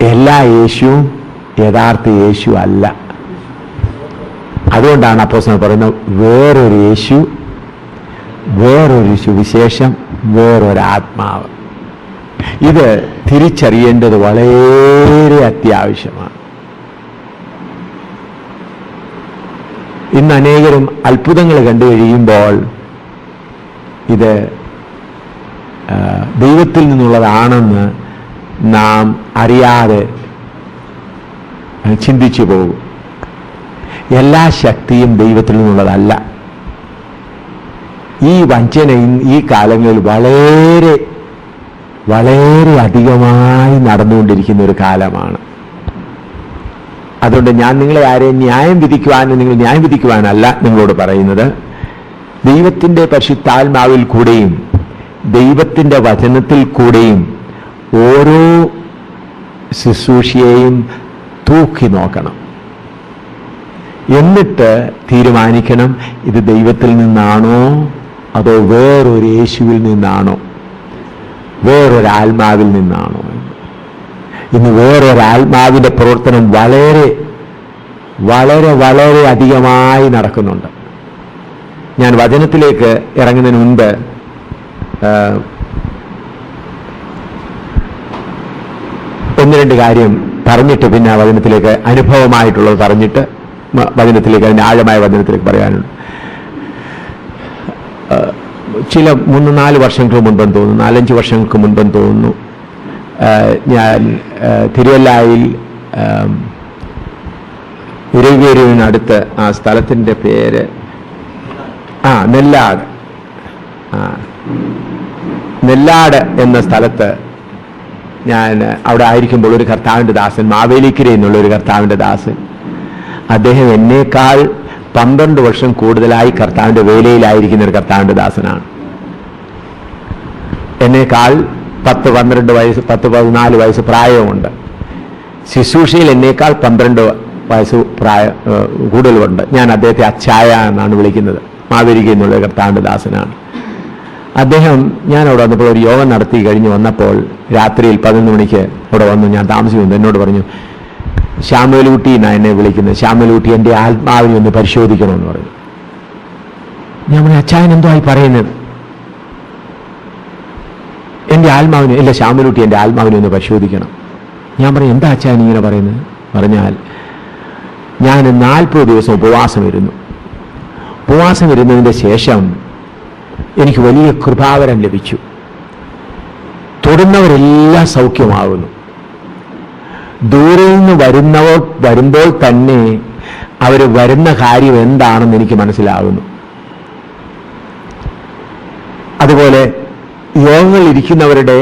എല്ലാ യേശുവും യഥാർത്ഥ യേശു അല്ല. അതുകൊണ്ടാണ് അപ്പോസ്തലൻ പറയുന്നത് വേറൊരു യേശു വേറൊരു സുവിശേഷം വേറൊരു ആത്മാവ്. ഇത് തിരിച്ചറിയേണ്ടത് വളരെ അത്യാവശ്യമാണ്. ഇന്ന് അനേകരും അത്ഭുതങ്ങൾ കണ്ടു കഴിയുമ്പോൾ ഇത് ദൈവത്തിൽ നിന്നുള്ളതാണെന്ന് നാം അറിയാതെ ചിന്തിച്ചു പോകും. എല്ലാ ശക്തിയും ദൈവത്തിൽ നിന്നുള്ളതല്ല. ഈ വഞ്ചന ഈ കാലങ്ങളിൽ വളരെ വളരെ അധികമായി നടന്നുകൊണ്ടിരിക്കുന്ന ഒരു കാലമാണ്. അതുകൊണ്ട് ഞാൻ നിങ്ങളെ ആരെയും ന്യായം വിധിക്കുവാനും നിങ്ങൾ ന്യായം വിധിക്കുവാനല്ല നിങ്ങളോട് പറയുന്നത്. ദൈവത്തിന്റെ പരിശുദ്ധാത്മാവിൽ കൂടെയും ദൈവത്തിന്റെ വചനത്തിൽ കൂടെയും ഓരോ ശുശ്രൂഷയെയും തൂക്കി നോക്കണം എന്നിട്ട് തീരുമാനിക്കണം ഇത് ദൈവത്തിൽ നിന്നാണോ അതോ വേറൊരു യേശുവിൽ നിന്നാണോ വേറൊരാത്മാവിൽ നിന്നാണോ. ഇന്ന് വേറൊരാത്മാവിന്റെ പ്രവർത്തനം വളരെ വളരെ വളരെ അധികമായി നടക്കുന്നുണ്ട് ഞാൻ വചനത്തിലേക്ക് ഇറങ്ങുന്നതിന് മുൻപ് ഒന്ന് രണ്ട് കാര്യം പറഞ്ഞിട്ട് പിന്നെ വചനത്തിലേക്ക് അനുഭവമായിട്ടുള്ളത് പറഞ്ഞിട്ട് വചനത്തിലേക്ക് അതിന്റെ ആഴമായ വചനത്തിലേക്ക് പറയാനുണ്ട്. ചില മൂന്ന് നാല് വർഷങ്ങൾക്ക് മുൻപെന്ന് തോന്നുന്നു നാലഞ്ച് വർഷങ്ങൾക്ക് മുൻപെന്ന് തോന്നുന്നു. ഞാൻ തിരുവല്ലായിൽ ഇരവേരുവിനടുത്ത് ആ സ്ഥലത്തിന്റെ പേര് ആ നെല്ലാട്. ആ നെല്ലാട് എന്ന സ്ഥലത്ത് ഞാൻ അവിടെ ആയിരിക്കുമ്പോൾ ഒരു കർത്താവിന്റെ ദാസൻ മാവേലിക്കര എന്നുള്ള ഒരു കർത്താവിന്റെ ദാസൻ. അദ്ദേഹം എന്നേക്കാൾ പന്ത്രണ്ട് വർഷം കൂടുതലായി കർത്താവിന്റെ വേലയിലായിരിക്കുന്ന ഒരു കർത്താവിന്റെ ദാസനാണ്. എന്നേക്കാൾ പത്ത് പന്ത്രണ്ട് വയസ്സ് പത്ത് പതിനാല് വയസ്സ് പ്രായമുണ്ട് ശുശ്രൂഷയിൽ എന്നേക്കാൾ പന്ത്രണ്ട് വയസ്സ് പ്രായ കൂടുതലുണ്ട് ഞാൻ അദ്ദേഹത്തെ അച്ചായ എന്നാണ് വിളിക്കുന്നത്. മാവേലിക എന്നുള്ള കർത്താവിന്റെ ദാസനാണ്. അദ്ദേഹം ഞാൻ അവിടെ വന്നപ്പോൾ ഒരു യോഗം നടത്തി കഴിഞ്ഞ് വന്നപ്പോൾ രാത്രിയിൽ പതിനൊന്ന് മണിക്ക് അവിടെ വന്നു. ഞാൻ താമസിക്കുന്നു എന്നോട് പറഞ്ഞു ശ്യാമലൂട്ടി എന്നാണ് എന്നെ വിളിക്കുന്നത്. ശ്യാമലൂട്ടി എന്റെ ആത്മാവിനെ ഒന്ന് പരിശോധിക്കണമെന്ന് പറഞ്ഞു. ഞാൻ പറഞ്ഞു അച്ചായൻ എന്തോ ആയി പറയുന്നത്? എന്റെ ആത്മാവിനെ ഇല്ല ശ്യാമലൂട്ടി എന്റെ ആത്മാവിനെ ഒന്ന് പരിശോധിക്കണം. ഞാൻ പറഞ്ഞു എന്താ അച്ചായൻ ഇങ്ങനെ പറയുന്നത്? പറഞ്ഞാൽ ഞാൻ നാൽപ്പത് ദിവസം ഉപവാസം ഇരുന്നു. ഉപവാസം ഇരുന്നതിന്റെ ശേഷം എനിക്ക് വലിയ കൃപാവരം ലഭിച്ചു. തൊടുന്നവരെല്ലാം സൗഖ്യമാകുന്നു ദൂരെ നിന്ന് വരുന്നവർ വരുമ്പോൾ തന്നെ അവർ വരുന്ന കാര്യം എന്താണെന്ന് എനിക്ക് മനസ്സിലാകുന്നു അതുപോലെ യോഗങ്ങളിൽ ഇരിക്കുന്നവരുടെ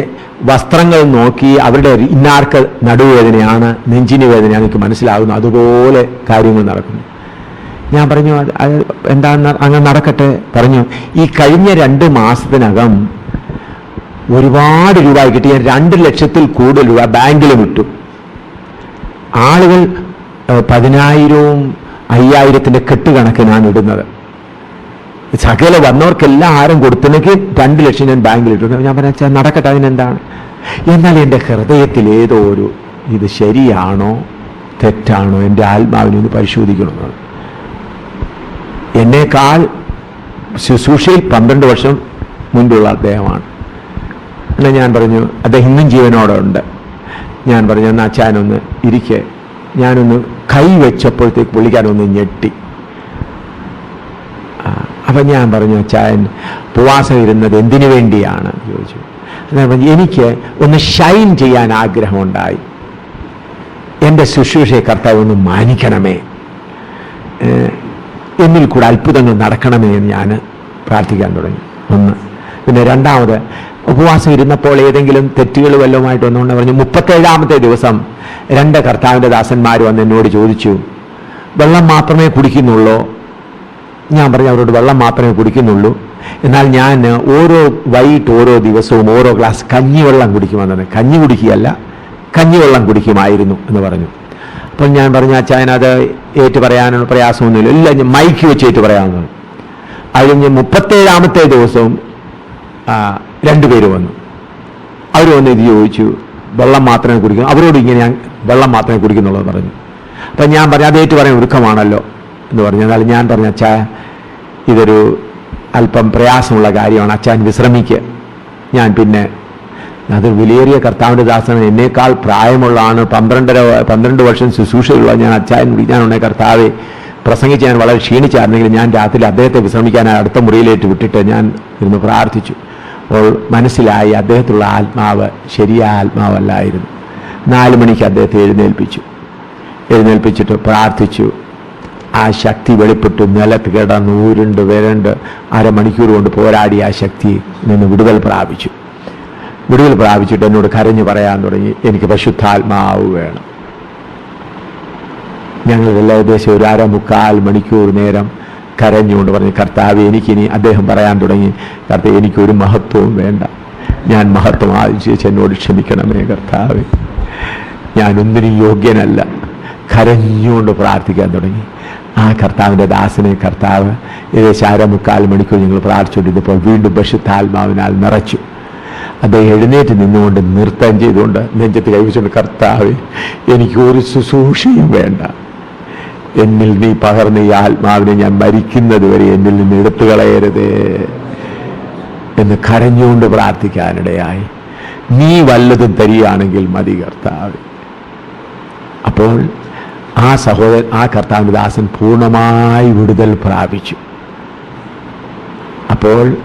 വസ്ത്രങ്ങൾ നോക്കി അവരുടെ ഇന്നാർക്ക് നടുവേദനയാണ് നെഞ്ചിന് വേദനയാണ് എനിക്ക് മനസ്സിലാകുന്നു അതുപോലെ കാര്യങ്ങൾ നടക്കുന്നു. ഞാൻ പറഞ്ഞു അത് അങ്ങ് എന്താന്ന് അങ്ങനെ നടക്കട്ടെ പറഞ്ഞു. ഈ കഴിഞ്ഞ രണ്ട് മാസത്തിനകം ഒരുപാട് രൂപ കിട്ടി. ഞാൻ രണ്ട് ലക്ഷത്തിൽ കൂടുതൽ രൂപ ബാങ്കിൽ വിട്ടു. ആളുകൾ പതിനായിരവും അയ്യായിരത്തിന്റെ കെട്ട് കണക്ക് കെട്ടുകണക്കിനാണ് ഇടുന്നത്. സകല വന്നവർക്കെല്ലാം ആരും കൊടുത്തിനേക്ക് രണ്ട് ലക്ഷം ഞാൻ ബാങ്കിൽ ഇട്ടു. ഞാൻ പറഞ്ഞ നടക്കട്ടെ അതിനെന്താണ്? എന്നാൽ എന്റെ ഹൃദയത്തിൽ ഏതോ ഒരു ഇത് ശരിയാണോ? തെറ്റാണോ? എന്റെ ആത്മാവിനെ ഒന്ന് പരിശോധിക്കണമെന്നാണ് എന്നേക്കാൾ ശുശ്രൂഷയിൽ പന്ത്രണ്ട് വർഷം മുൻപുള്ള അദ്ദേഹമാണ്. എന്നാൽ ഞാൻ പറഞ്ഞു അദ്ദേഹം ഇന്നും ജീവനോടെ ഉണ്ട്. ഞാൻ പറഞ്ഞു എന്നാൽ അച്ഛനൊന്ന് ഇരിക്കെ. ഞാനൊന്ന് കൈ വെച്ചപ്പോഴത്തേക്ക് പുള്ളിക്കാരൊന്ന് ഞെട്ടി. അപ്പൊ ഞാൻ പറഞ്ഞു അച്ചായൻ ഉപവാസം ഇരുന്നത് എന്തിനു വേണ്ടിയാണ്? ചോദിച്ചു. പറഞ്ഞു എനിക്ക് ഒന്ന് ഷൈൻ ചെയ്യാൻ ആഗ്രഹമുണ്ടായി. എന്റെ ശുശ്രൂഷയെ കർത്താവ് ഒന്ന് മാനിക്കണമേ. എന്നിൽ കൂടെ അത്ഭുതങ്ങൾ നടക്കണമേ എന്ന് ഞാൻ പ്രാർത്ഥിക്കാൻ തുടങ്ങി. ഒന്ന്. പിന്നെ രണ്ടാമത് ഉപവാസം ഇരുന്നപ്പോൾ ഏതെങ്കിലും തെറ്റുകൾ വല്ലതുമായിട്ട് വന്നുകൊണ്ട് പറഞ്ഞു മുപ്പത്തേഴാമത്തെ ദിവസം രണ്ട് കർത്താവിന്റെ ദാസന്മാർ വന്ന് എന്നോട് ചോദിച്ചു വെള്ളം മാത്രമേ കുടിക്കുന്നുള്ളൂ? ഞാൻ പറഞ്ഞു അവരോട് വെള്ളം മാത്രമേ കുടിക്കുന്നുള്ളൂ. എന്നാൽ ഞാൻ ഓരോ വൈകിട്ട് ഓരോ ദിവസവും ഓരോ ഗ്ലാസ് കഞ്ഞിവെള്ളം കുടിക്കുമെന്നാണ് കഞ്ഞി കുടിക്കുകയല്ല കഞ്ഞിവെള്ളം കുടിക്കുമായിരുന്നു എന്ന് പറഞ്ഞു. അപ്പോൾ ഞാൻ പറഞ്ഞു അച്ഛൻ അത് ഏറ്റു പറയാനുള്ള പ്രയാസമൊന്നുമില്ല. ഇല്ല മൈക്ക് വെച്ച് ഏറ്റു പറയാവുന്നതാണ്. അത് കഴിഞ്ഞ് മുപ്പത്തേഴാമത്തെ ദിവസവും രണ്ടുപേര് വന്നു. അവർ വന്ന് ഇത് ചോദിച്ചു വെള്ളം മാത്രമേ കുടിക്കുന്നു അവരോട് ഇങ്ങനെ ഞാൻ വെള്ളം മാത്രമേ കുടിക്കുന്നുള്ളൂ എന്ന് പറഞ്ഞു. അപ്പം ഞാൻ പറഞ്ഞു അത് ഏറ്റു പറയാൻ ഒരുക്കമാണല്ലോ എന്ന് പറഞ്ഞു. എന്നാൽ ഞാൻ പറഞ്ഞു അച്ഛാ ഇതൊരു അല്പം പ്രയാസമുള്ള കാര്യമാണ്. അച്ഛൻ വിശ്രമിക്കുക ഞാൻ പിന്നെ അത് വിലയേറിയ കർത്താവിന്റെ ദാസൻ എന്നേക്കാൾ പ്രായമുള്ളതാണ്. പന്ത്രണ്ടര പന്ത്രണ്ട് വർഷം ശുശ്രൂഷയുള്ള ഞാൻ അച്ചായൻ വിളിക്കാനുണ്ടെ. കർത്താവെ പ്രസംഗിച്ച് ഞാൻ വളരെ ക്ഷീണിച്ചായിരുന്നെങ്കിൽ ഞാൻ രാത്രി അദ്ദേഹത്തെ വിശ്രമിക്കാൻ അടുത്ത മുറിയിലേക്ക് വിട്ടിട്ട് ഞാൻ ഇരുന്ന് പ്രാർത്ഥിച്ചു. അപ്പോൾ മനസ്സിലായി അദ്ദേഹത്തുള്ള ആത്മാവ് ശരിയായ ആത്മാവല്ലായിരുന്നു. നാല് മണിക്ക് അദ്ദേഹത്തെ എഴുന്നേൽപ്പിച്ചു. എഴുന്നേൽപ്പിച്ചിട്ട് പ്രാർത്ഥിച്ചു. ആ ശക്തി വെളിപ്പെട്ടു നിലത്ത് കിടന്ന് ഊരുണ്ട് വരണ്ട് അരമണിക്കൂർ കൊണ്ട് പോരാടി ആ ശക്തി നിന്ന് വിടുതൽ പ്രാപിച്ചു. വിടുതൽ പ്രാപിച്ചിട്ട് എന്നോട് കരഞ്ഞു പറയാൻ തുടങ്ങി. എനിക്ക് പരിശുദ്ധാത്മാവ് വേണം. ഞങ്ങളെല്ലാം ഏകദേശം ഒരു അര മുക്കാൽ മണിക്കൂർ നേരം കരഞ്ഞുകൊണ്ട് പറഞ്ഞു കർത്താവ് എനിക്കിനി അദ്ദേഹം പറയാൻ തുടങ്ങി. കർത്താവ് എനിക്കൊരു മഹത്വവും വേണ്ട. ഞാൻ മഹത്വം ആവശ്യിച്ച് എന്നോട് ക്ഷമിക്കണമേ കർത്താവ്. ഞാനൊന്നിനും യോഗ്യനല്ല. കരഞ്ഞുകൊണ്ട് പ്രാർത്ഥിക്കാൻ തുടങ്ങി. ആ കർത്താവിന്റെ ദാസനെ കർത്താവ് ഏകദേശം അര മുക്കാൽ മണിക്കൂർ ഞങ്ങൾ പ്രാർത്ഥിച്ചുകൊണ്ടിരുന്നപ്പോൾ വീണ്ടും പശുത്താത്മാവിനാൽ നിറച്ചു. അദ്ദേഹം എഴുന്നേറ്റ് നിന്നുകൊണ്ട് നൃത്തം ചെയ്തുകൊണ്ട് നെഞ്ചത്ത് കൈവച്ചുകൊണ്ട് കർത്താവ് എനിക്ക് ഒരു ശുശ്രൂഷയും വേണ്ട. എന്നിൽ നീ പകർന്ന ഈ ആത്മാവിനെ ഞാൻ മരിക്കുന്നത് വരെ എന്നിൽ നിന്ന് എടുത്തു കളയരുതേ. എന്ന് കരഞ്ഞുകൊണ്ട് പ്രാർത്ഥിക്കാനിടയായി. നീ വല്ലതും തരികയാണെങ്കിൽ മതി കർത്താവ്. അപ്പോൾ ആ സഹോദരൻ ആ കർത്താവിന്റെ ദാസൻ പൂർണമായി വിടുതൽ പ്രാപിച്ചു. അപ്പോൾ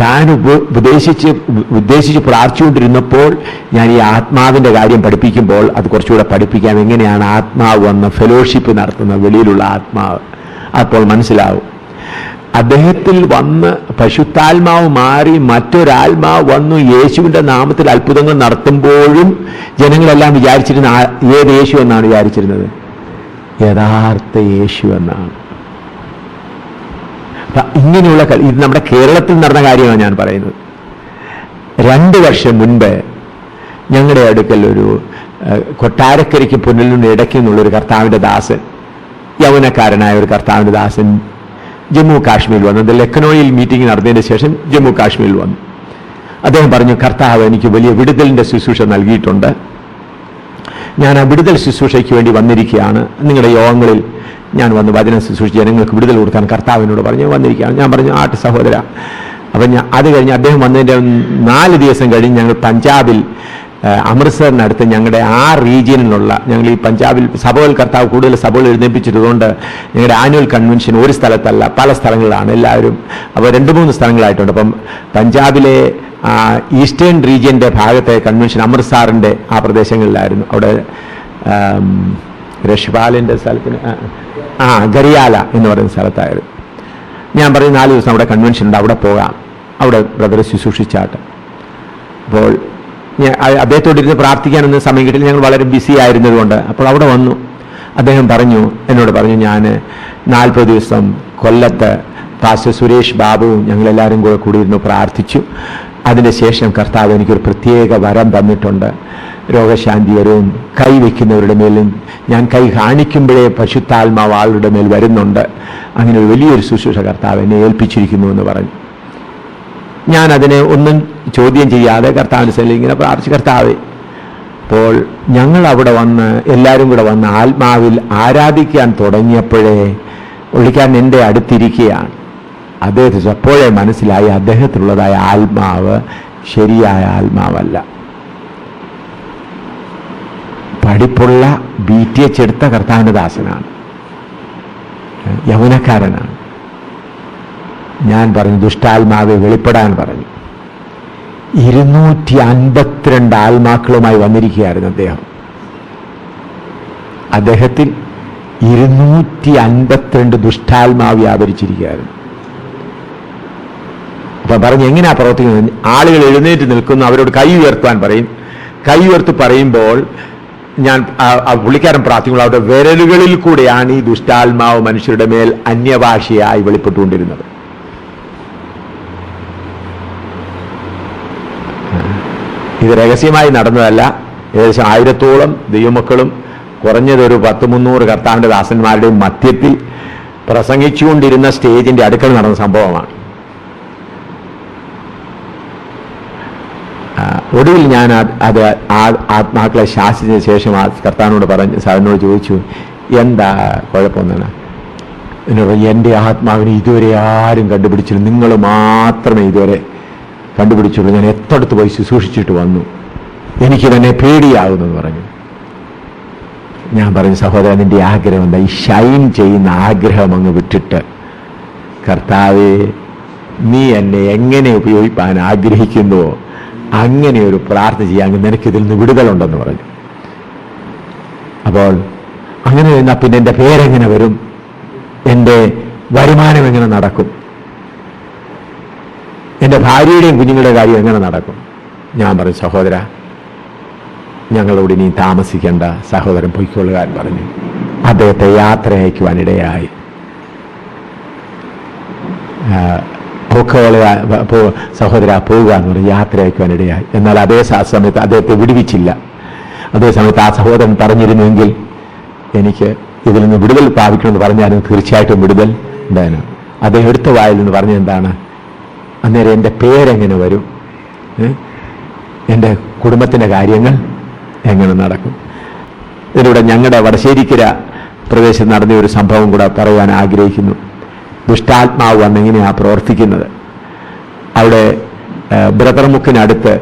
താൻ ഉപ- ഉപദേശിച്ച് ഉദ്ദേശിച്ച് പ്രാർത്ഥിച്ചുകൊണ്ടിരുന്നപ്പോൾ ഞാൻ ഈ ആത്മാവിന്റെ കാര്യം പഠിപ്പിക്കുമ്പോൾ അത് കുറച്ചുകൂടെ പഠിപ്പിക്കാം. എങ്ങനെയാണ് ആത്മാവ് വന്ന് ഫെലോഷിപ്പ് നടത്തുന്ന വെളിയിലുള്ള ആത്മാവ്. അപ്പോൾ മനസ്സിലാവും. അദ്ദേഹത്തിൽ വന്ന് പശുത്താത്മാവ് മാറി മറ്റൊരാത്മാവ് വന്നു യേശുവിന്റെ നാമത്തിൽ അത്ഭുതങ്ങൾ നടത്തുമ്പോഴും ജനങ്ങളെല്ലാം വിചാരിച്ചിരുന്ന ഏത് യേശു എന്നാണ് വിചാരിച്ചിരുന്നത്? യഥാർത്ഥ യേശു എന്നാണ്. ഇങ്ങനെയുള്ള കളി ഇത് നമ്മുടെ കേരളത്തിൽ നടന്ന കാര്യമാണ് ഞാൻ പറയുന്നത്. രണ്ട് വർഷം മുൻപ് ഞങ്ങളുടെ അടുക്കൽ ഒരു കൊട്ടാരക്കരയ്ക്ക് പുനലിന് ഇടയ്ക്ക് നിന്നുള്ളൊരു കർത്താവിന്റെ ദാസൻ യൗവനക്കാരനായ ഒരു കർത്താവിന്റെ ദാസൻ ജമ്മു കാശ്മീരിൽ വന്നു. അത് ലക്നോയിൽ മീറ്റിംഗ് നടന്നതിന് ശേഷം ജമ്മു കാശ്മീരിൽ വന്നു. അദ്ദേഹം പറഞ്ഞു കർത്താവ് എനിക്ക് വലിയ വിടുതലിന്റെ ശുശ്രൂഷ നൽകിയിട്ടുണ്ട്. ഞാൻ ആ വിടുതൽ ശുശ്രൂഷയ്ക്ക് വേണ്ടി വന്നിരിക്കുകയാണ്. നിങ്ങളുടെ യോഗങ്ങളിൽ ഞാൻ വന്ന് വചന ശുശ്രൂഷിച്ച് ജനങ്ങൾക്ക് വിടുതൽ കൊടുക്കാൻ കർത്താവിനോട് പറഞ്ഞു. വന്നിരിക്കുകയാണ്. ഞാൻ പറഞ്ഞു ആട്ട് സഹോദര അപ്പം ഞാൻ അത് കഴിഞ്ഞ് അദ്ദേഹം വന്നതിന്റെ നാല് ദിവസം കഴിഞ്ഞ് ഞങ്ങൾ പഞ്ചാബിൽ അമൃത്സറിനടുത്ത് ഞങ്ങളുടെ ആ റീജിയനിലുള്ള ഞങ്ങൾ ഈ പഞ്ചാബിൽ സഭകൾ കർത്താവ് കൂടുതൽ സഭകൾ എഴുന്നേൽപ്പിച്ചതുകൊണ്ട് ഞങ്ങളുടെ ആനുവൽ കൺവെൻഷൻ ഒരു സ്ഥലത്തല്ല പല സ്ഥലങ്ങളിലാണ് എല്ലാവരും. അപ്പോൾ രണ്ട് മൂന്ന് സ്ഥലങ്ങളായിട്ടുണ്ട്. അപ്പം പഞ്ചാബിലെ ഈസ്റ്റേൺ റീജിയന്റെ ഭാഗത്തെ കൺവെൻഷൻ അമൃത്സാറിന്റെ ആ പ്രദേശങ്ങളിലായിരുന്നു. അവിടെ രഷ്പാലിന്റെ സ്ഥലത്തിന് ആ, ഗരിയാല എന്ന് പറയുന്ന സ്ഥലത്തായിരുന്നു ഞാൻ പറയും നാല് ദിവസം അവിടെ കൺവെൻഷൻ ഉണ്ട് അവിടെ പോകാം. അവിടെ ബ്രദർ ശുശ്രൂഷിച്ചാട്ട്. അപ്പോൾ ഞാൻ അ- അദ്ദേഹത്തോട് ഇരുന്ന് പ്രാർത്ഥിക്കാനൊന്നും സമയം കിട്ടില്ല ഞങ്ങൾ വളരെ ബിസി ആയിരുന്നതുകൊണ്ട് അപ്പോൾ അവിടെ വന്നു. അദ്ദേഹം പറഞ്ഞു എന്നോട് പറഞ്ഞു ഞാൻ നാൽപ്പത് ദിവസം കൊല്ലത്ത് പാസ്റ്റർ സുരേഷ് ബാബുവും ഞങ്ങളെല്ലാവരും കൂടെ കൂടിയിരുന്നു പ്രാർത്ഥിച്ചു. അതിന് ശേഷം കർത്താവ് എനിക്കൊരു പ്രത്യേക വരം തന്നിട്ടുണ്ട്. രോഗശാന്തി വരവും കൈവയ്ക്കുന്നവരുടെ മേലും ഞാൻ കൈ കാണിക്കുമ്പോഴേ പശുത്താത്മാവ് ആളുടെ മേൽ വരുന്നുണ്ട്. അങ്ങനെ ഒരു വലിയൊരു ശുശ്രൂഷ കർത്താവ് എന്നെ ഏൽപ്പിച്ചിരിക്കുന്നു എന്ന് പറഞ്ഞു. ഞാൻ അതിനെ ഒന്നും ചോദ്യം ചെയ്യാതെ കർത്താവിന്റെ സ്ഥലം ഇങ്ങനെ പ്രാർത്ഥിച്ച കർത്താവ് അപ്പോൾ ഞങ്ങൾ അവിടെ വന്ന് എല്ലാവരും കൂടെ വന്ന് ആത്മാവിൽ ആരാധിക്കാൻ തുടങ്ങിയപ്പോഴേ വിളിക്കാൻ എന്റെ അടുത്തിരിക്കുകയാണ്. അദ്ദേഹത്തെ അപ്പോഴേ മനസ്സിലായി അദ്ദേഹത്തിലുള്ളതായ ആത്മാവ് ശരിയായ ആത്മാവല്ല. പഠിപ്പുള്ള ബി ടി എച്ച് എടുത്ത കർത്താവിന്റെ ദാസനാണ്. യൗവനക്കാരനാണ്. ഞാൻ പറഞ്ഞു ദുഷ്ടാത്മാവെ വെളിപ്പെടാൻ പറഞ്ഞു. ഇരുന്നൂറ്റി അൻപത്തിരണ്ട് ആത്മാക്കളുമായി വന്നിരിക്കുകയായിരുന്നു അദ്ദേഹം. അദ്ദേഹത്തിൽ ഇരുന്നൂറ്റി അൻപത്തിരണ്ട് ദുഷ്ടാത്മാവ് വ്യാപരിച്ചിരിക്കുകയായിരുന്നു. അപ്പൊ പറഞ്ഞു എങ്ങനെയാ പ്രവർത്തിക്കുന്നത്? ആളുകൾ എഴുന്നേറ്റ് നിൽക്കുന്നു അവരോട് കൈ ഉയർത്താൻ പറയും. കൈ ഉയർത്തി പറയുമ്പോൾ ഞാൻ പുള്ളിക്കാരൻ പ്രാർത്ഥിക്കുന്നു അവരുടെ വിരലുകളിൽ കൂടെയാണ് ഈ ദുഷ്ടാത്മാവ് മനുഷ്യരുടെ മേൽ അന്യഭാഷയായി വെളിപ്പെട്ടുകൊണ്ടിരുന്നത്. ഇത് രഹസ്യമായി നടന്നതല്ല. ഏകദേശം ആയിരത്തോളം ദൈവമക്കളും കുറഞ്ഞതൊരു പത്ത് മുന്നൂറ് കർത്താവിന്റെ ദാസന്മാരുടെയും മധ്യത്തിൽ പ്രസംഗിച്ചുകൊണ്ടിരുന്ന സ്റ്റേജിന്റെ അടുക്കൽ നടന്ന സംഭവമാണ്. ഒടുവിൽ ഞാൻ അത് ആ ആത്മാക്കളെ ശാസിച്ചതിന് ശേഷം ആ കർത്താവിനോട് പറഞ്ഞ് സാറിനോട് ചോദിച്ചു എന്താ കുഴപ്പമെന്നാണ് എന്നോട് എന്റെ ആത്മാവിനെ ഇതുവരെ ആരും കണ്ടുപിടിച്ചില്ല. നിങ്ങൾ മാത്രമേ ഇതുവരെ കണ്ടുപിടിച്ചുള്ളൂ. ഞാൻ എത്തടുത്ത് പോയി ശുശ്രൂഷിച്ചിട്ട് വന്നു. എനിക്ക് തന്നെ പേടിയാകുന്നെന്ന് പറഞ്ഞു. ഞാൻ പറഞ്ഞു സഹോദരൻ നിന്റെ ആഗ്രഹം എന്താ? ഈ ഷൈൻ ചെയ്യുന്ന ആഗ്രഹം അങ്ങ് വിട്ടിട്ട് കർത്താവേ നീ എന്നെ എങ്ങനെ ഉപയോഗിക്കാൻ ആഗ്രഹിക്കുന്നുവോ? അങ്ങനെ ഒരു പ്രാർത്ഥന ചെയ്യാമെങ്കിൽ നിനക്കിതിൽ നിന്ന് വിടുതലുണ്ടെന്ന് പറഞ്ഞു. അപ്പോൾ അങ്ങനെ നിന്നാൽ പിന്നെ എന്റെ പേരെങ്ങനെ വരും? എന്റെ വരുമാനം എങ്ങനെ നടക്കും? എന്റെ ഭാര്യയുടെയും കുഞ്ഞുങ്ങളുടെ കാര്യം എങ്ങനെ നടക്കും? ഞാൻ പറഞ്ഞു സഹോദര ഞങ്ങളോട് ഇനി താമസിക്കേണ്ട സഹോദരൻ പൊയ്ക്കൊള്ളുകാൻ പറഞ്ഞു. അദ്ദേഹത്തെ യാത്ര അയക്കുവാനിടയായി ആ, പോ സഹോദര പോവുക എന്ന് പറഞ്ഞ് യാത്ര അയക്കുവാനിടയായി എന്നാൽ അതേ സമയത്ത് അദ്ദേഹത്തെ വിടുവിച്ചില്ല. അതേ സമയത്ത് ആ സഹോദരൻ പറഞ്ഞിരുന്നുവെങ്കിൽ എനിക്ക് ഇതിൽ നിന്ന് വിടുതൽ പ്രാപിക്കണമെന്ന് പറഞ്ഞാലും തീർച്ചയായിട്ടും വിടുതൽ ഉണ്ടായിരുന്നു. അദ്ദേഹം എടുത്ത വായിൽ നിന്ന് പറഞ്ഞ എന്താണ്? അന്നേരം എന്റെ പേരെങ്ങനെ വരും? എന്റെ കുടുംബത്തിന്റെ കാര്യങ്ങൾ എങ്ങനെ നടക്കും? ഇതിലൂടെ ഞങ്ങളുടെ വടശ്ശേരിക്കര പ്രദേശത്ത് നടന്ന ഒരു സംഭവം കൂടെ പറയാൻ ആഗ്രഹിക്കുന്നു. ദുഷ്ടാത്മാവ് വന്നെങ്ങനെയാണ് പ്രവർത്തിക്കുന്നത്? അവിടെ ബ്രദർമുക്കിനടുത്ത്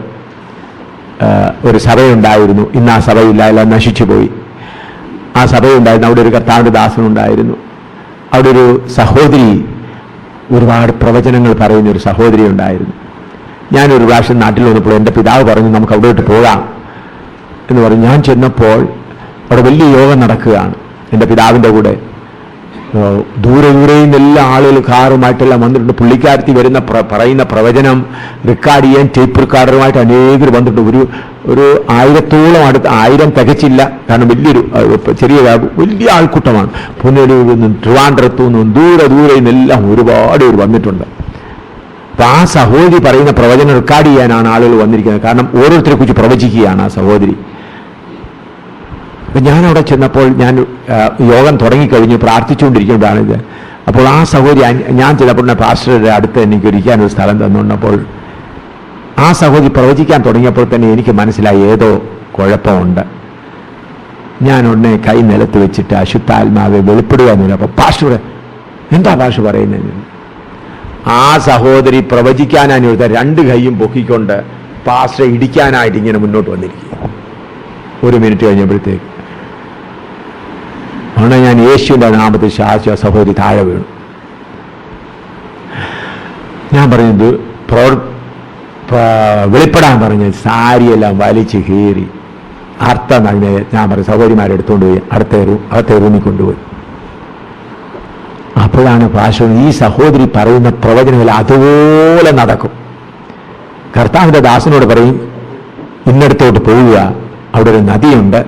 ഒരു സഭയുണ്ടായിരുന്നു. ഇന്ന് ആ സഭയില്ല എല്ലാം നശിച്ചു പോയി. ആ സഭയുണ്ടായിരുന്നു. അവിടെ ഒരു കർത്താവിന്റെ ദാസനുണ്ടായിരുന്നു. അവിടെ ഒരു സഹോദരി ഒരുപാട് പ്രവചനങ്ങൾ പറയുന്ന ഒരു സഹോദരി ഉണ്ടായിരുന്നു. ഞാനൊരു പ്രാവശ്യം നാട്ടിൽ വന്നപ്പോൾ എന്റെ പിതാവ് പറഞ്ഞു നമുക്ക് അവിടോട്ട് പോകാം. എന്ന് പറഞ്ഞു. ഞാൻ ചെന്നപ്പോൾ അവിടെ വലിയ യോഗം നടക്കുകയാണ്. എന്റെ പിതാവിന്റെ കൂടെ ദൂരെ ദൂരെയിൽ നിന്നെല്ലാം ആളുകൾ കാറുമായിട്ടെല്ലാം വന്നിട്ടുണ്ട്. പുള്ളിക്കാരത്തി വരുന്ന പറയുന്ന പ്രവചനം റെക്കോർഡ് ചെയ്യാൻ ടേപ്പ് റെക്കോർഡറുമായിട്ട് അനേകർ വന്നിട്ടുണ്ട്. ഒരു ഒരു ആയിരത്തോളം അടുത്ത് ആയിരം തികച്ചില്ല. കാരണം വലിയൊരു ചെറിയ വലിയ ആൾക്കൂട്ടമാണ്. പുനലൂരിൽ നിന്നും ട്രിവാൻഡ്രത്തു നിന്നും ദൂരെ ദൂരെ നിന്നെല്ലാം ഒരുപാട് പേർ വന്നിട്ടുണ്ട്. അപ്പം ആ സഹോദരി പറയുന്ന പ്രവചനം റെക്കോർഡ് ചെയ്യാനാണ് ആളുകൾ വന്നിരിക്കുന്നത്. കാരണം ഓരോരുത്തരെ കുറിച്ച് പ്രവചിക്കുകയാണ് ആ സഹോദരി. അപ്പൊ ഞാൻ അവിടെ ചെന്നപ്പോൾ ഞാൻ യോഗം തുടങ്ങിക്കഴിഞ്ഞ് പ്രാർത്ഥിച്ചുകൊണ്ടിരിക്കുമ്പോഴാണിത് അപ്പോൾ ആ സഹോദരി ഞാൻ ചിലപ്പോൾ പാസ്റ്ററുടെ അടുത്ത് എനിക്ക് ഇരിക്കാനൊരു സ്ഥലം തന്നുകൊണ്ടപ്പോൾ ആ സഹോദരി പ്രവചിക്കാൻ തുടങ്ങിയപ്പോൾ തന്നെ എനിക്ക് മനസ്സിലായി ഏതോ കുഴപ്പമുണ്ട്. ഞാൻ ഉടനെ കൈ നിലത്ത് വെച്ചിട്ട് അശുദ്ധാത്മാവെ വെളിപ്പെടുക എന്നില്ല അപ്പോൾ എന്താ ഭാഷ പറയുന്നത് ആ സഹോദരി പ്രവചിക്കാനായി ഇവിടുത്തെ രണ്ട് കൈയും പൊക്കിക്കൊണ്ട് പാസ്റ്ററെ ഇടിക്കാനായിട്ട് ഇങ്ങനെ മുന്നോട്ട് വന്നിരിക്കുക ഒരു മിനിറ്റ് കഴിഞ്ഞപ്പോഴത്തേക്ക് അവിടെ ഞാൻ യേശുവിന്റെ നാമത്തിൽ ശാശ്വ സഹോദരി താഴെ വീണു. ഞാൻ പറഞ്ഞത് പ്രോ വെളിപ്പെടാൻ പറഞ്ഞ് സാരിയെല്ലാം വലിച്ചു കീറി അർത്ഥം അതിനെ ഞാൻ പറഞ്ഞു സഹോദരിമാരെ എടുത്തുകൊണ്ട് പോയി അടുത്ത റൂം അകത്തെ റൂമിൽ കൊണ്ടുപോയി. അപ്പോഴാണ് ഭാഷ ഈ സഹോദരി പറയുന്ന പ്രവചനങ്ങൾ അതുപോലെ നടക്കും. കർത്താവിന്റെ ദാസനോട് പറയും ഇന്നടത്തോട്ട് പോവുക. അവിടെ ഒരു നദിയുണ്ട്.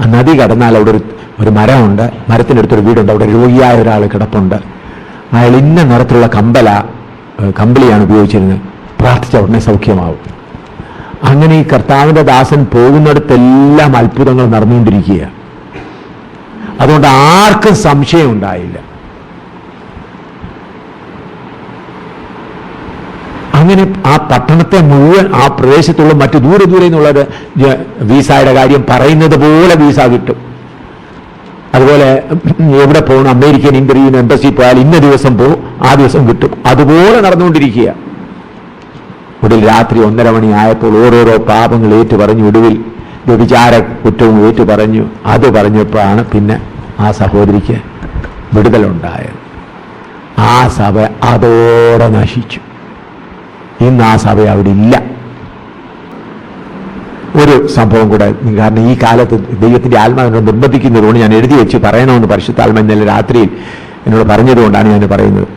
ആ നദി കടന്നാൽ അവിടെ ഒരു ഒരു മരമുണ്ട്. മരത്തിനടുത്തൊരു വീടുണ്ട്. അവിടെ രോഗിയായ ഒരാൾ കിടപ്പുണ്ട്. അയാൾ ഇന്ന നിറത്തിലുള്ള കമ്പല കമ്പിളിയാണ് ഉപയോഗിച്ചിരുന്നത്. പ്രാർത്ഥിച്ച ഉടനെ സൗഖ്യമാവും. അങ്ങനെ ഈ കർത്താവിന്റെ ദാസൻ പോകുന്നിടത്തെല്ലാം അത്ഭുതങ്ങൾ നടന്നുകൊണ്ടിരിക്കുക അതുകൊണ്ട് ആർക്കും സംശയം ഉണ്ടായില്ല. അങ്ങനെ ആ പട്ടണത്തെ മുഴുവൻ ആ പ്രദേശത്തുള്ള മറ്റു ദൂരെ ദൂരെ എന്നുള്ളത് വീസായുടെ കാര്യം പറയുന്നത് പോലെ വിസ കിട്ടും. അതുപോലെ എവിടെ പോകണം? അമേരിക്കൻ ഇന്റർവ്യൂവിന് എംബസി പോയാൽ ഇന്ന ദിവസം പോകും ആ ദിവസം കിട്ടും. അതുപോലെ നടന്നുകൊണ്ടിരിക്കുക ഒടുവിൽ രാത്രി ഒന്നര മണി ആയപ്പോൾ ഓരോരോ പാപങ്ങൾ ഏറ്റു പറഞ്ഞു ഒടുവിൽ വ്യഭിചാര കുറ്റവും ഏറ്റു പറഞ്ഞു. അത് പറഞ്ഞപ്പോഴാണ് പിന്നെ ആ സഹോദരിക്ക് വിടുതലുണ്ടായത്. ആ സഭ അതോടെ നശിച്ചു. ഇന്ന് ആ സഭ അവിടെ ഇല്ല. ഒരു സംഭവം കൂടെ. കാരണം ഈ കാലത്ത് ദൈവത്തിന്റെ ആത്മാവിനെ നിർബന്ധിക്കുന്നതുകൊണ്ട് ഞാൻ എഴുതി വെച്ച് പറയണമെന്ന് പരിശുദ്ധാത്മ ഇന്നലെ രാത്രിയിൽ എന്നോട് പറഞ്ഞതുകൊണ്ടാണ് ഞാൻ പറയുന്നത്.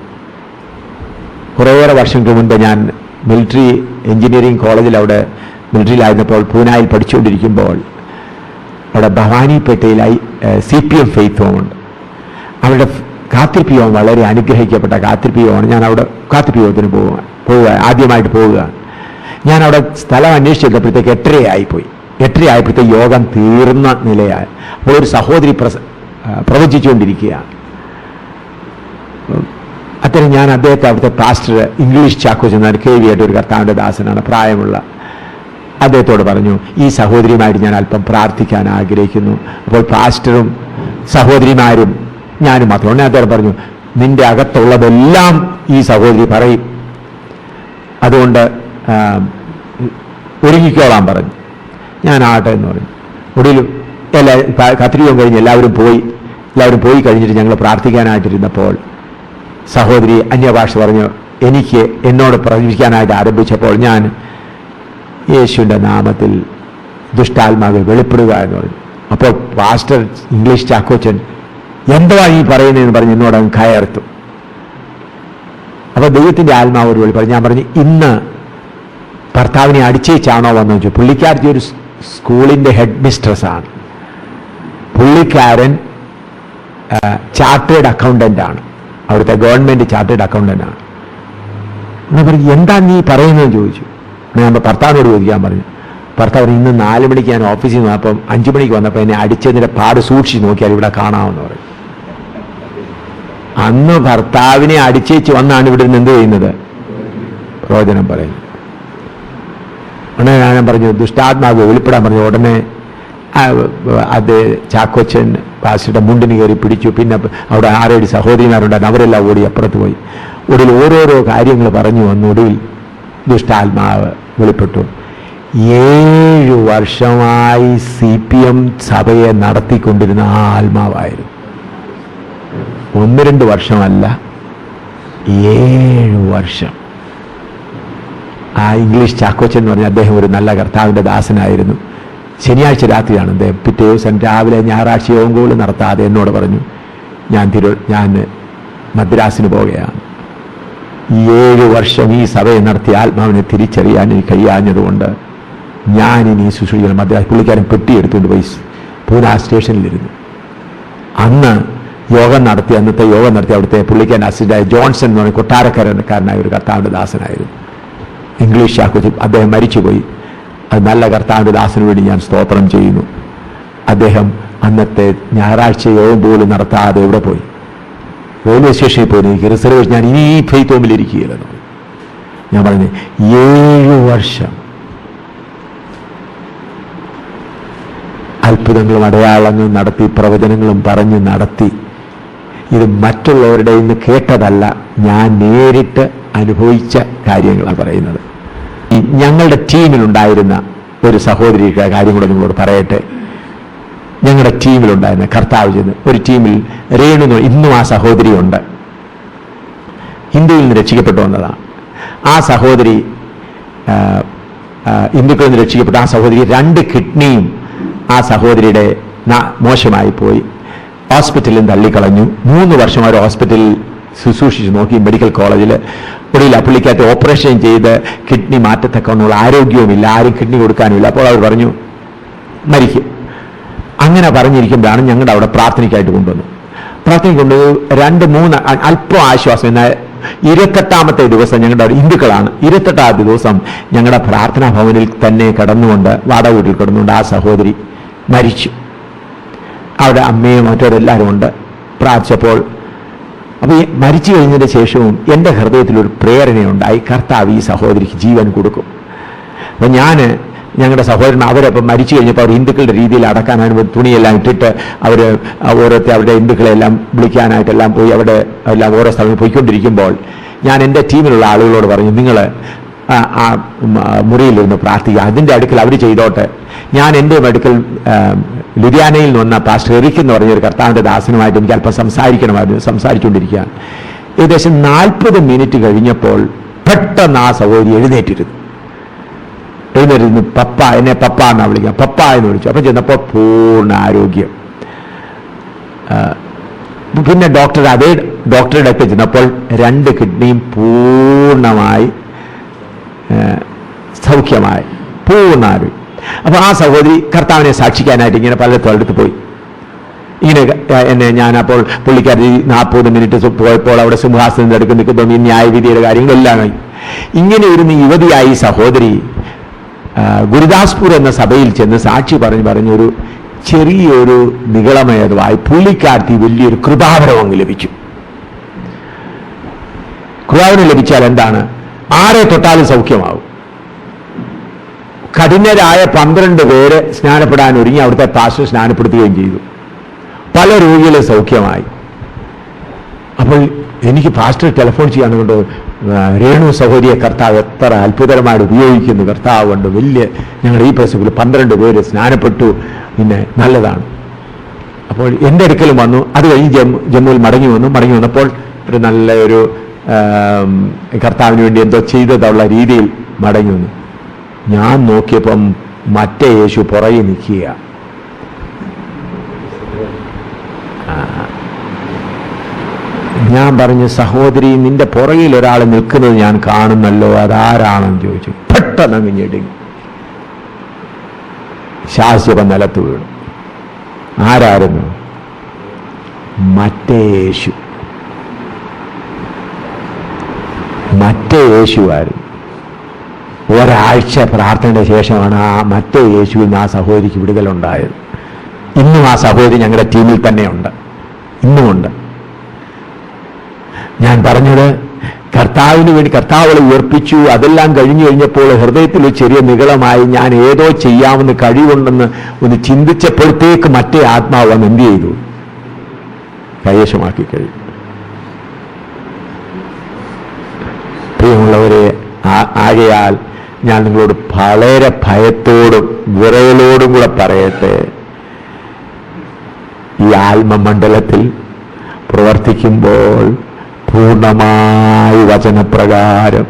കുറേയേറെ വർഷങ്ങൾക്ക് മുൻപ് ഞാൻ മിലിറ്ററി എഞ്ചിനീയറിംഗ് കോളേജിൽ അവിടെ മിലിറ്ററിയിലായിരുന്നപ്പോൾ പൂനായിൽ പഠിച്ചുകൊണ്ടിരിക്കുമ്പോൾ അവിടെ ഭവാനിപ്പേട്ടയിലായി സി പി എം ഫെയ്ത്ത് ഹോമുണ്ട് അവിടെ കാത്തിരിപ്പ് യോഗം വളരെ അനുഗ്രഹിക്കപ്പെട്ട കാത്തിരിപ്പ് യോഗമാണ്. ഞാൻ അവിടെ കാത്തിരിപ്പ് യോഗത്തിന് പോവുക പോവുക ആദ്യമായിട്ട് പോവുകയാണ്. ഞാൻ അവിടെ സ്ഥലം അന്വേഷിച്ചപ്പോഴത്തേക്ക് എട്ടരയായിപ്പോയി എട്ടരയായപ്പോഴത്തേക്ക് യോഗം തീർന്ന നിലയായി അപ്പോൾ ഒരു സഹോദരി പ്രസ പ്രവചിച്ചുകൊണ്ടിരിക്കുകയാണ്. അത്തരം ഞാൻ അദ്ദേഹത്തെ അവിടുത്തെ പാസ്റ്റർ ഇംഗ്ലീഷ് ചാക്കോ ചെന്നാൽ കെ വി ആയിട്ട് ഒരു കർത്താവിന്റെ ദാസനാണ്. പ്രായമുള്ള അദ്ദേഹത്തോട് പറഞ്ഞു ഈ സഹോദരിയുമായിട്ട് ഞാൻ അല്പം പ്രാർത്ഥിക്കാൻ ആഗ്രഹിക്കുന്നു. അപ്പോൾ പാസ്റ്ററും സഹോദരിമാരും ഞാനും മാത്രം. ഉടനെ അദ്ദേഹം പറഞ്ഞു നിന്റെ അകത്തുള്ളതെല്ലാം ഈ സഹോദരി പറയും. അതുകൊണ്ട് ഒരുങ്ങിക്കോളാൻ പറഞ്ഞു. ഞാൻ ആട്ടെ എന്ന് പറഞ്ഞു. ഒടുവിൽ എല്ലാ കത്തിരിക്കാൻ കഴിഞ്ഞ് എല്ലാവരും പോയി. എല്ലാവരും പോയി കഴിഞ്ഞിട്ട് ഞങ്ങൾ പ്രാർത്ഥിക്കാനായിട്ടിരുന്നപ്പോൾ സഹോദരി അന്യഭാഷ പറഞ്ഞു എനിക്ക് എന്നോട് പ്രവചിക്കാനായിട്ട് ആരംഭിച്ചപ്പോൾ ഞാൻ യേശുവിന്റെ നാമത്തിൽ ദുഷ്ടാത്മാവ് വെളിപ്പെടുക എന്ന് പറഞ്ഞു. അപ്പോൾ പാസ്റ്റർ ഇംഗ്ലീഷ് ചാക്കോച്ചൻ എന്തോ ഈ പറയുന്നതെന്ന് പറഞ്ഞ് എന്നോട് കയർത്തു. അപ്പോൾ ദൈവത്തിന്റെ ആത്മാവ് ഒരു വെളിപ്പാട് ഞാൻ പറഞ്ഞു ഇന്ന് ഭർത്താവിനെ അടിച്ചേച്ചാണോ വന്നു വെച്ചു പുള്ളിക്കാരത്തി ഒരു സ്കൂളിന്റെ ഹെഡ് മിസ്ട്രസ്സാണ് പുള്ളിക്കാരൻ ചാർട്ടേഡ് അക്കൗണ്ടന്റ് ആണ് അവിടുത്തെ ഗവൺമെന്റ് ചാർട്ടേഡ് അക്കൗണ്ടന്റ് ആണ് എന്നാൽ പറഞ്ഞു എന്താ നീ പറയുന്നതെന്ന് ചോദിച്ചു. ഞാൻ ഭർത്താവിനോട് ചോദിക്കാൻ പറഞ്ഞു. ഭർത്താവ് ഇന്ന് നാല് മണിക്ക് ഞാൻ ഓഫീസിൽ നിന്ന് അപ്പം അഞ്ച് മണിക്ക് വന്നപ്പോൾ എന്നെ അടിച്ചതിന്റെ പാട് സൂക്ഷിച്ച് നോക്കിയാൽ ഇവിടെ കാണാമെന്ന് പറയും അന്ന് ഭർത്താവിനെ അടിച്ചേച്ച് വന്നാണ് ഇവിടെ നിന്ന് എന്ത് ചെയ്യുന്നത്? പ്രവചനം പറയുന്നത്. ഉടനെ ഞാൻ പറഞ്ഞു ദുഷ്ടാത്മാവ് വെളിപ്പെടാൻ പറഞ്ഞു. ഉടനെ അത് ചാക്കോച്ചൻ പാസിയുടെ മുണ്ടിന് കയറി പിടിച്ചു. പിന്നെ അവിടെ ആരോടി സഹോദരിമാരുണ്ടായിരുന്നു. അവരെല്ലാം ഓടി അപ്പുറത്ത് പോയി. ഒടുവിൽ ഓരോരോ കാര്യങ്ങൾ പറഞ്ഞു വന്നു. ഒടുവിൽ ദുഷ്ടാത്മാവ് വെളിപ്പെട്ടു. ഏഴു വർഷമായി സി പി എം സഭയെ നടത്തിക്കൊണ്ടിരുന്ന ആ ആത്മാവായിരുന്നു. ഒന്ന് രണ്ട് വർഷമല്ല ഏഴു വർഷം. ആ ഇംഗ്ലീഷ് ചാക്കോച്ചൻ എന്ന് പറഞ്ഞ അദ്ദേഹം ഒരു നല്ല കർത്താവിന്റെ ദാസനായിരുന്നു. ശനിയാഴ്ച രാത്രിയാണ് അദ്ദേഹം പിറ്റേ ദിവസം രാവിലെ ഞായറാഴ്ച യോഗങ്ങൾ നടത്താതെ എന്നോട് പറഞ്ഞു ഞാൻ തിരു ഞാൻ മദ്രാസിന് പോവുകയാണ്. ഈ ഏഴ് വർഷം ഈ സഭയെ നടത്തിയ ആത്മാവിനെ തിരിച്ചറിയാൻ എനിക്ക് കഴിയാഞ്ഞതുകൊണ്ട് ഞാൻ ഇനി മദ്രാസ് പുള്ളിക്കാരൻ പെട്ടിയെടുത്തുകൊണ്ട് പോയി പൂന സ്റ്റേഷനിലിരുന്നു. അന്ന് യോഗം നടത്തി അന്നത്തെ യോഗം നടത്തി അവിടുത്തെ പുള്ളിക്കാരൻ അസിസ്റ്റന്റായ ജോൺസൺ എന്ന് പറഞ്ഞ കൊട്ടാരക്കാരക്കാരനായ ഒരു കർത്താവിന്റെ ദാസനായിരുന്നു. ഇംഗ്ലീഷ് ചാക്കോച്ചൻ അദ്ദേഹം മരിച്ചുപോയി. അത് നല്ല കർത്താവിന്റെ ദാസന് വേണ്ടി ഞാൻ സ്തോത്രം ചെയ്യുന്നു. അദ്ദേഹം അന്നത്തെ ഞായറാഴ്ച യോഗം പോലും നടത്താതെ ഇവിടെ പോയി? റെയിൽവേ സ്റ്റേഷനിൽ പോയി. എനിക്ക് റിസർവേഷൻ ഞാൻ ഇനി ഈ ഫെയ്ത്ത് ഞാൻ പറഞ്ഞു ഏഴു വർഷം അത്ഭുതങ്ങളും അടയാളങ്ങളും നടത്തി പ്രവചനങ്ങളും പറഞ്ഞ് നടത്തി. ഇത് മറ്റുള്ളവരുടെ ഇന്ന് കേട്ടതല്ല ഞാൻ നേരിട്ട് അനുഭവിച്ച കാര്യങ്ങളാണ് പറയുന്നത്. ഞങ്ങളുടെ ടീമിലുണ്ടായിരുന്ന ഒരു സഹോദരിയുടെ കാര്യം കൂടെ നിങ്ങളോട് പറയട്ടെ. ഞങ്ങളുടെ ടീമിലുണ്ടായിരുന്ന കർത്താവ് ചെന്ന് ഒരു ടീമിൽ രേണു ഇന്നും ആ സഹോദരിയുണ്ട് ഹിന്ദുവിൽ നിന്ന് രക്ഷിക്കപ്പെട്ടു വന്നതാണ് ആ സഹോദരി ഹിന്ദുക്കളിൽ നിന്ന് രക്ഷിക്കപ്പെട്ട ആ സഹോദരി രണ്ട് കിഡ്നിയും ആ സഹോദരിയുടെ മോശമായി പോയി. ഹോസ്പിറ്റലിൽ തള്ളിക്കളഞ്ഞു. മൂന്ന് വർഷം അവർ ഹോസ്പിറ്റലിൽ ശുശ്രൂഷിച്ച് നോക്കി മെഡിക്കൽ കോളേജിൽ ഒടുവിൽ ആ ഓപ്പറേഷൻ ചെയ്ത് കിഡ്നി മാറ്റത്തക്കവണ്ണമുള്ള ആരോഗ്യവുമില്ല. ആരും കിഡ്നി കൊടുക്കാനുമില്ല. അപ്പോൾ അവർ പറഞ്ഞു മരിക്കും. അങ്ങനെ പറഞ്ഞിരിക്കുമ്പോഴാണ് ഞങ്ങളുടെ അവിടെ പ്രാർത്ഥനയ്ക്കായിട്ട് കൊണ്ടുവന്നു പ്രാർത്ഥന കൊണ്ട് രണ്ട് മൂന്ന് അല്പം ആശ്വാസം. എന്നാൽ ഇരുപത്തെട്ടാമത്തെ ദിവസം ഞങ്ങളുടെ ഹിന്ദുക്കളാണ്. ഇരുപത്തെട്ടാമത്തെ ദിവസം ഞങ്ങളുടെ പ്രാർത്ഥനാ ഭവനിൽ തന്നെ കിടന്നുകൊണ്ട് വാടക കിടന്നുകൊണ്ട് ആ സഹോദരി മരിച്ചു. അവിടെ അമ്മയും മറ്റവരെല്ലാവരും ഉണ്ട്. പ്രാർത്ഥിച്ചപ്പോൾ അപ്പോൾ ഈ മരിച്ചു കഴിഞ്ഞതിന് ശേഷവും എന്റെ ഹൃദയത്തിലൊരു പ്രേരണയുണ്ടായി കർത്താവ് ഈ സഹോദരിക്ക് ജീവൻ കൊടുക്കും. അപ്പം ഞാൻ ഞങ്ങളുടെ സഹോദരൻ അവരപ്പം മരിച്ചു കഴിഞ്ഞപ്പോൾ അവർ ഹിന്ദുക്കളുടെ രീതിയിൽ അടക്കാനായിട്ട് തുണിയെല്ലാം ഇട്ടിട്ട് അവർ ഓരോരുത്തർ അവരുടെ ഹിന്ദുക്കളെല്ലാം വിളിക്കാനായിട്ടെല്ലാം പോയി അവിടെ എല്ലാം ഓരോ സ്ഥലങ്ങളിൽ പോയിക്കൊണ്ടിരിക്കുമ്പോൾ ഞാൻ എന്റെ ടീമിലുള്ള ആളുകളോട് പറഞ്ഞു നിങ്ങൾ ആ മുറിയിലിരുന്ന് പ്രാർത്ഥിക്കുക. അതിന്റെ അടുക്കൽ അവർ ചെയ്തോട്ടെ. ഞാൻ എന്റെ അടുക്കൽ ലുധിയാനയിൽ നിന്ന് വന്ന പാസ്റ്റർ എറിക്ക് എന്ന് പറഞ്ഞൊരു കർത്താവിന്റെ ദാസനുമായിട്ട് എനിക്ക് അല്പം സംസാരിക്കണമായിരുന്നു. സംസാരിച്ചുകൊണ്ടിരിക്കുകയാണ് ഏകദേശം നാൽപ്പത് മിനിറ്റ് കഴിഞ്ഞപ്പോൾ പെട്ടെന്ന് ആ സഹോദരി എഴുന്നേറ്റിരുന്നു. എഴുന്നേറ്റിരുന്നു പപ്പ എന്നെ പപ്പ എന്നാ വിളിക്കുക. പപ്പ എന്ന് വിളിച്ചു. അപ്പം ചെന്നപ്പോൾ പൂർണ ആരോഗ്യം. പിന്നെ ഡോക്ടർ അതേ ഡോക്ടറുടെ അടുത്ത് ചെന്നപ്പോൾ രണ്ട് കിഡ്നിയും പൂർണമായി സൗഖ്യമായി പൂർണമായി അപ്പൊ അപ്പോൾ ആ സഹോദരി കർത്താവിനെ സാക്ഷിക്കാനായിട്ട് ഇങ്ങനെ പല അടുത്ത് പോയി. ഇങ്ങനെ എന്നെ ഞാൻ അപ്പോൾ പുള്ളിക്കാരി നാൽപ്പത് മിനിറ്റ് പോയപ്പോൾ അവിടെ സിംഹാസനം എടുക്കും നിൽക്കുന്നു ഈ ന്യായവിധിയുടെ കാര്യങ്ങളെല്ലാം ഇങ്ങനെ ഇരുന്ന് യുവതിയായി സഹോദരി ഗുരുദാസ്പൂർ എന്ന സഭയിൽ ചെന്ന് സാക്ഷി പറഞ്ഞു പറഞ്ഞൊരു ചെറിയൊരു നികളമയതുമായി പുള്ളിക്കാർത്തി വലിയൊരു കൃപാവരം അങ്ങ് ലഭിച്ചു. കൃപാവരം ലഭിച്ചാൽ എന്താണ്? ആരെ തൊട്ടാലും സൗഖ്യമാവും. കഠിനരായ പന്ത്രണ്ട് പേര് സ്നാനപ്പെടാൻ ഒരുങ്ങി അവിടുത്തെ പാസ്റ്റർ സ്നാനപ്പെടുത്തുകയും ചെയ്തു. പല രോഗികളും സൗഖ്യമായി. അപ്പോൾ എനിക്ക് പാസ്റ്റർ ടെലിഫോൺ ചെയ്യാൻ കൊണ്ട് രേണു സഹോദരിയെ കർത്താവ് എത്ര അത്ഭുതകരമായിട്ട് ഉപയോഗിക്കുന്നു. കർത്താവ് കൊണ്ട് വലിയ ഞങ്ങളുടെ ഈ പ്രസവിൽ പന്ത്രണ്ട് പേര് സ്നാനപ്പെട്ടു. പിന്നെ നല്ലതാണ്. അപ്പോൾ എന്റെ അടുക്കലും വന്നു. അത് കഴിഞ്ഞ് ജമ്മു ജമ്മുവിൽ മടങ്ങി വന്നു. മടങ്ങി വന്നപ്പോൾ ഒരു നല്ല ഒരു കർത്താവിന് വേണ്ടി എന്തോ ചെയ്തതുള്ള രീതിയിൽ മടങ്ങി വന്നു. ഞാൻ നോക്കിയപ്പം മറ്റേ യേശു പുറകെ നിൽക്കുക ഞാൻ പറഞ്ഞു സഹോദരി നിന്റെ പുറകിൽ ഒരാൾ നിൽക്കുന്നത് ഞാൻ കാണുന്നല്ലോ അതാരാണെന്ന് ചോദിച്ചു. പെട്ടെന്ന് അങ്ങ് ഞെടുങ്ങി ശാശ്വത നിലത്ത് വീണു. ആരായിരുന്നു? മറ്റേ യേശു. മറ്റേ യേശുവായിരുന്നു. ഒരാഴ്ച പ്രാർത്ഥനയുടെ ശേഷമാണ് ആ മറ്റേ യേശുവിൽ നിന്ന് ആ സഹോദരിക്ക് വിടുതലുണ്ടായത്. ഇന്നും ആ സഹോദരി ഞങ്ങളുടെ ടീമിൽ തന്നെയുണ്ട്. ഇന്നുമുണ്ട്. ഞാൻ പറഞ്ഞത് കർത്താവിന് വേണ്ടി കർത്താവളെ ഉയർപ്പിച്ചു. അതെല്ലാം കഴിഞ്ഞു കഴിഞ്ഞപ്പോൾ ഹൃദയത്തിൽ ഒരു ചെറിയ നികളമായി ഞാൻ ഏതോ ചെയ്യാമെന്ന് കഴിവുണ്ടെന്ന് ഒന്ന് ചിന്തിച്ചപ്പോഴത്തേക്ക് മറ്റേ ആത്മാവ് വന്ന് എന്ത് ചെയ്തു? കൈവശമാക്കി കഴിഞ്ഞു. പ്രിയമുള്ളവരെ ആകയാൽ ഞാൻ നിങ്ങളോട് വളരെ ഭയത്തോടും വിറയലോടും കൂടെ പറയട്ടെ. ഈ ആത്മമണ്ഡലത്തിൽ പ്രവർത്തിക്കുമ്പോൾ പൂർണമായി വചനപ്രകാരം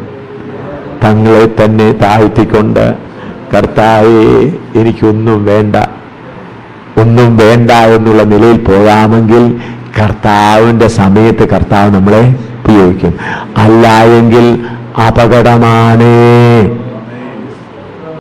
തങ്ങളെ തന്നെ താഴ്ത്തിക്കൊണ്ട് കർത്താവെ എനിക്കൊന്നും വേണ്ട. ഒന്നും വേണ്ട എന്നുള്ള നിലയിൽ പോകാമെങ്കിൽ കർത്താവിന്റെ സമയത്ത് കർത്താവ് നമ്മളെ ഉപയോഗിക്കും. അല്ല എങ്കിൽ അപകടമാണ്.